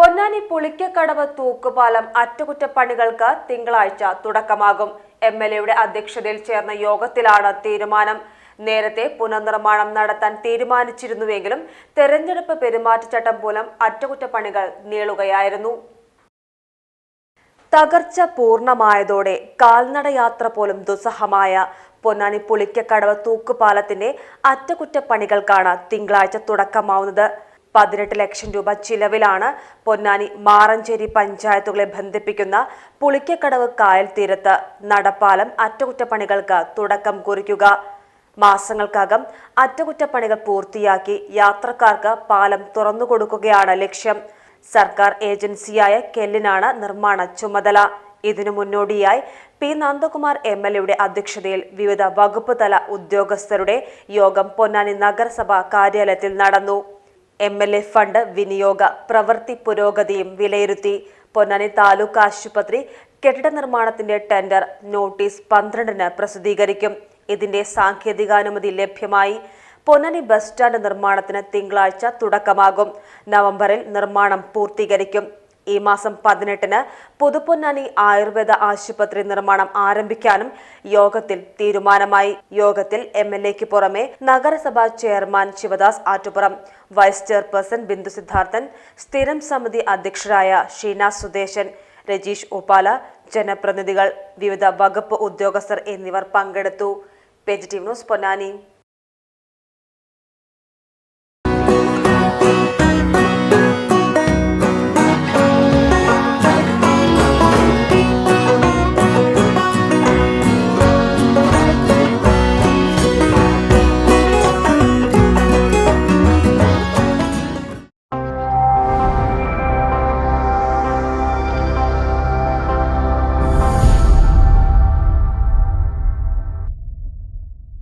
പൊന്നാനി പുളിക്കക്കടവ് തൂക്കുപാലം അറ്റകുറ്റപ്പണികൾക്ക് തിങ്കളാഴ്ച തുടക്കമാകും. M L എയുടെ അധ്യക്ഷതയിൽ ചേർന്ന യോഗത്തിലാണ് തീരുമാനം. നേരത്തെ പുനർനിർമ്മാണം നടത്താൻ തീരുമാനിച്ചിരുന്നുവെങ്കിലും തെരഞ്ഞെടുപ്പ് പെരുമാറ്റച്ചട്ടം മൂലം അറ്റകുറ്റപ്പണികൾ നീളുകയായിരുന്നു. തകർച്ച പൂർണമായതോടെ കാൽനടയാത്ര പോലും ദുസ്സഹമായ പൊന്നാനി പുളിക്കക്കടവ് തൂക്കുപാലത്തിന്റെ അറ്റകുറ്റപ്പണികൾക്കാണ് തിങ്കളാഴ്ച തുടക്കമാവുന്നത്. പതിനെട്ട് ലക്ഷം രൂപ ചിലവിലാണ് പൊന്നാനി മാറഞ്ചേരി പഞ്ചായത്തുകളെ ബന്ധിപ്പിക്കുന്ന പുളിക്കക്കടവ് കായൽ തീരത്ത് നടപ്പാലം അറ്റകുറ്റപ്പണികൾക്ക് തുടക്കം കുറിക്കുക. മാസങ്ങൾക്കകം അറ്റകുറ്റപ്പണികൾ പൂർത്തിയാക്കി യാത്രക്കാർക്ക് പാലം തുറന്നുകൊടുക്കുകയാണ് ലക്ഷ്യം. സർക്കാർ ഏജൻസിയായ കെല്ലിനാണ് നിർമ്മാണ ചുമതല. ഇതിനു മുന്നോടിയായി പി നന്ദകുമാർ എം എൽ എയുടെ അധ്യക്ഷതയിൽ വിവിധ വകുപ്പ് തല ഉദ്യോഗസ്ഥരുടെ യോഗം പൊന്നാനി നഗരസഭാ കാര്യാലയത്തിൽ നടന്നു. എം എൽ എ ഫണ്ട് വിനിയോഗ പ്രവൃത്തി പുരോഗതിയും വിലയിരുത്തി. പൊന്നാനി താലൂക്ക് ആശുപത്രി കെട്ടിട നിർമ്മാണത്തിന്റെ ടെൻഡർ നോട്ടീസ് പന്ത്രണ്ടിന് പ്രസിദ്ധീകരിക്കും. ഇതിന്റെ സാങ്കേതികാനുമതി ലഭ്യമായി. പൊന്നാനി ബസ് സ്റ്റാൻഡ് നിർമ്മാണത്തിന് തിങ്കളാഴ്ച തുടക്കമാകും. നവംബറിൽ നിർമ്മാണം പൂർത്തീകരിക്കും. ഈ മാസം പതിനെട്ടിന് പുതുപ്പൊന്നാനി ആയുർവേദ ആശുപത്രി നിർമ്മാണം ആരംഭിക്കാനും യോഗത്തിൽ തീരുമാനമായി. യോഗത്തിൽ എം എൽ എക്ക് പുറമെ നഗരസഭാ chairman Sivadas Attupuram vice chairperson Bindu Siddharthan സ്ഥിരം സമിതി അധ്യക്ഷരായ ഷീന സുദേശൻ രജീഷ് ഉപാല ജനപ്രതിനിധികൾ വിവിധ വകുപ്പ് ഉദ്യോഗസ്ഥർ എന്നിവർ പങ്കെടുത്തു. Page team news Ponnani.